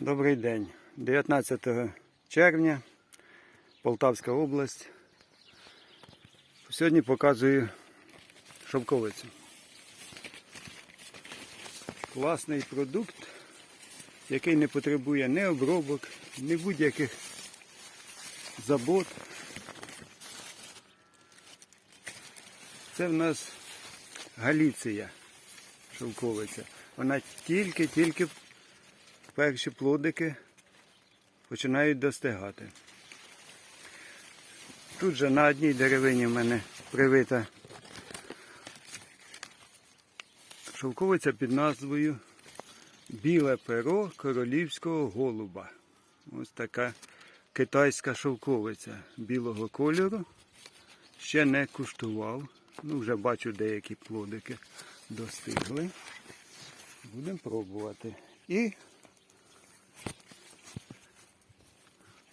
Добрий день. 19 червня, Полтавська область. Сьогодні показую шовковицю. Класний продукт, який не потребує ні обробок, ні будь-яких забот. Це в нас Галіція шовковиця. Вона тільки-тільки перші плодики починають достигати. Тут же на одній деревині в мене привита шовковиця під назвою Біле перо королівського голуба. Ось така китайська шовковиця білого кольору. Ще не куштував. Ну, вже бачу деякі плодики достигли. Будемо пробувати. І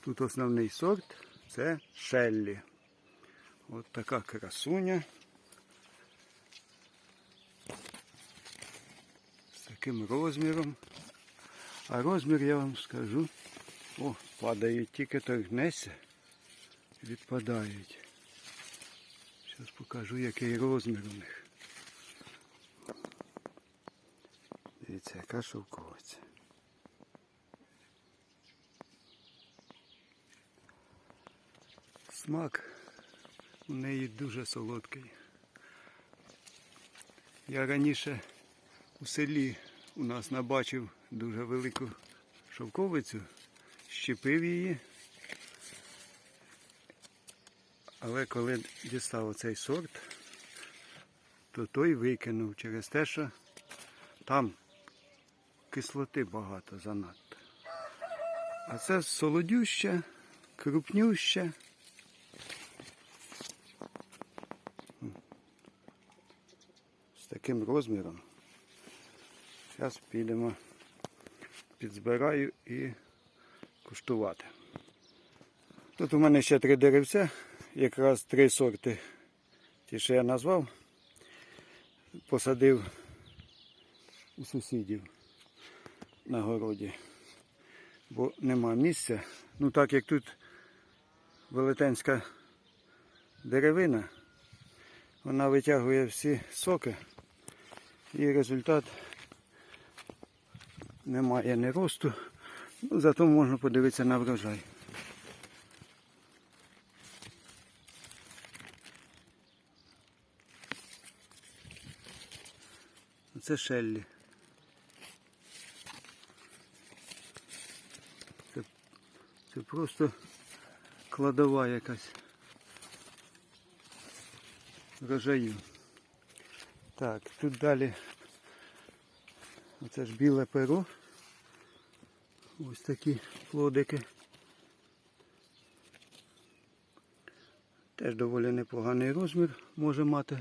тут основний сорт це Шеллі. От така красуня. З таким розміром. А розмір я вам скажу. О, падають тільки торгнеться, відпадають. Зараз покажу, який розмір у них. Дивіться, яка шовковиця. Смак у неї дуже солодкий. Я раніше у селі у нас набачив дуже велику шовковицю, щепив її. Але коли дістав цей сорт, то той викинув через те, що там кислоти багато занадто. А це солодюще, крупнюще. Таким розміром. Зараз підемо, підзбираю і куштувати. Тут у мене ще три деревця, якраз три сорти, ті, що я назвав, посадив у сусідів на городі, бо нема місця. Ну так як тут велетенська деревина, вона витягує всі соки і результат немає ні росту, ну, зато можна подивитися на врожай. Це Шеллі. Це, це просто кладова якась врожаю. Так, тут далі оце ж біле перо. Ось такі плодики. Теж доволі непоганий розмір може мати.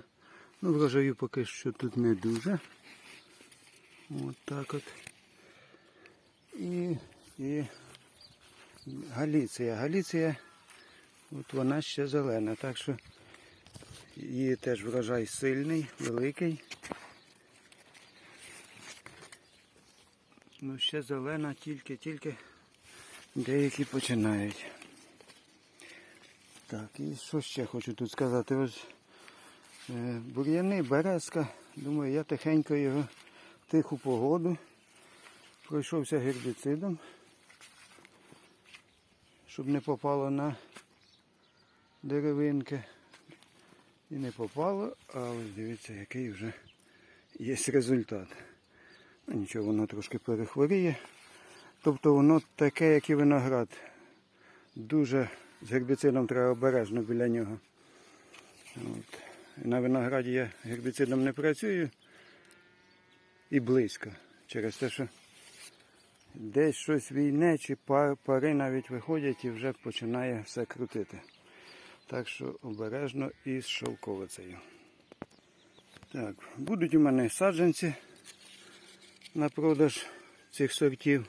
Ну, врожаю поки що тут не дуже. От так от. І, і Галіція. Галіція, от вона ще зелена, так що її теж врожай сильний, великий. Ну ще зелена, тільки-тільки деякі починають. Так, і що ще хочу тут сказати? Ось е, бур'яни, березка. Думаю, я тихенько його в тиху погоду. Пройшовся гербіцидом, щоб не попало на деревинки. І не попало, а дивіться, який вже є результат. Ну, нічого, воно трошки перехворіє. Тобто воно таке, як і виноград. Дуже з гербіцидом треба обережно біля нього. От. На винограді я гербіцидом не працюю і близько. Через те, що десь щось війне чи пари навіть виходять і вже починає все крутити. Так що обережно із шовковицею. Так, будуть у мене саджанці на продаж цих сортів.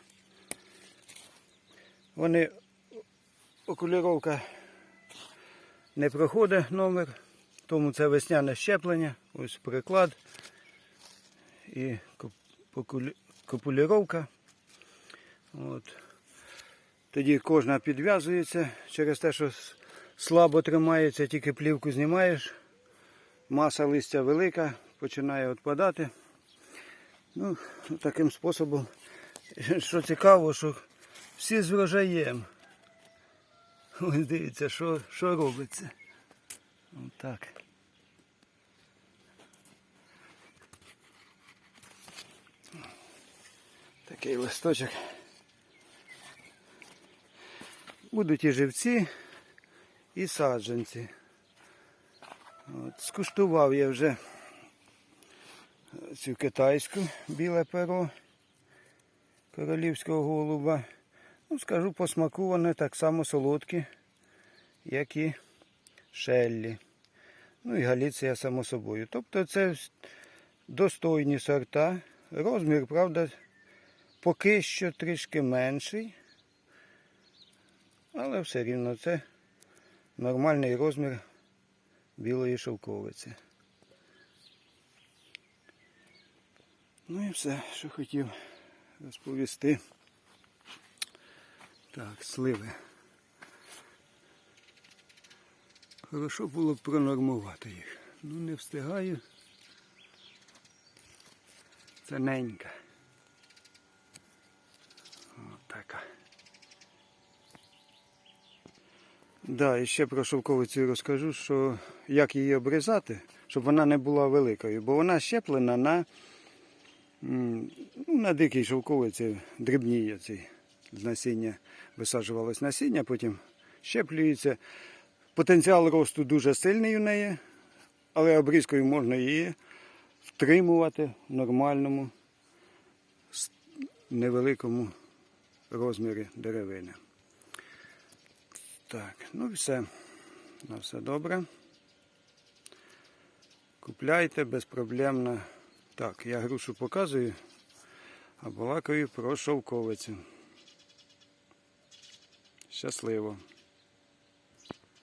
Вони окуліровка не проходить номер, тому це весняне щеплення, ось приклад і коп- копуліровка. От. Тоді кожна підв'язується через те, що слабо тримається, тільки плівку знімаєш. Маса листя велика, починає відпадати. Ну, таким способом. Що цікаво, що всі з врожаєм. Ось дивіться, що, що робиться. Отак. Такий листочок. Будуть і живці, і саджанці. От, скуштував я вже цю китайську біле перо королівського голуба. Ну, скажу, по вони так само солодкі, як і шеллі. Ну і Галіція, само собою. Тобто це достойні сорта. Розмір, правда, поки що трішки менший. Але все рівно це нормальний розмір білої шовковиці. Ну і все, що хотів розповісти. Так, сливи. Хорошо було б пронормувати їх. Ну не встигаю. Це ненька. Да, і ще про шовковицю розкажу, що як її обрізати, щоб вона не була великою, бо вона щеплена на, ну, на дикій шовковиці, дрібній ці з насіння висаджувалось насіння, потім щеплюється. Потенціал росту дуже сильний у неї, але обрізкою можна її втримувати в нормальному, невеликому розмірі деревини. Так, ну все. На все добре. Купляйте безпроблемно. Так, я грушу показую, а балакаю про шовковицю. Щасливо!